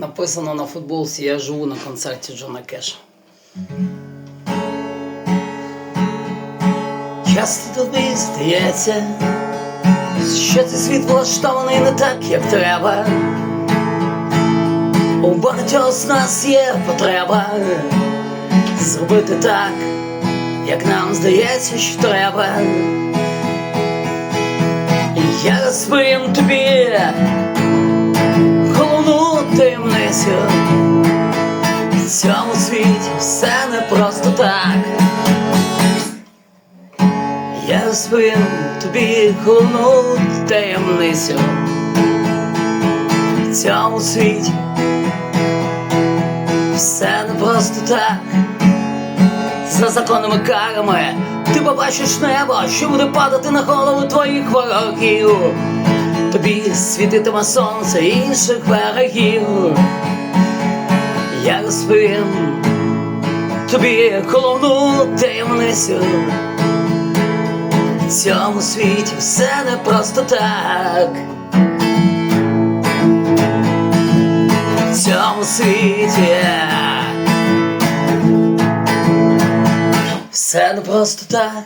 Написано на футболці Я живу на концерті Джона Кеша. Часто тобі здається, що цей світ влаштований не так, як треба. У багатьох з нас є потреба зробити так, як нам здається, що треба. І Я розповім тобі таємницю. В цьому світі все не просто так. Я розповім тобі головну таємницю. В цьому світі все не просто так. За законними карами ти побачиш небо, що буде падати на голову твоїх ворогів. Тобі світитиме сонце інших берегів. Я розповім тобі головну таємницю. В цьому світі все не просто так. В цьому світі все не просто так.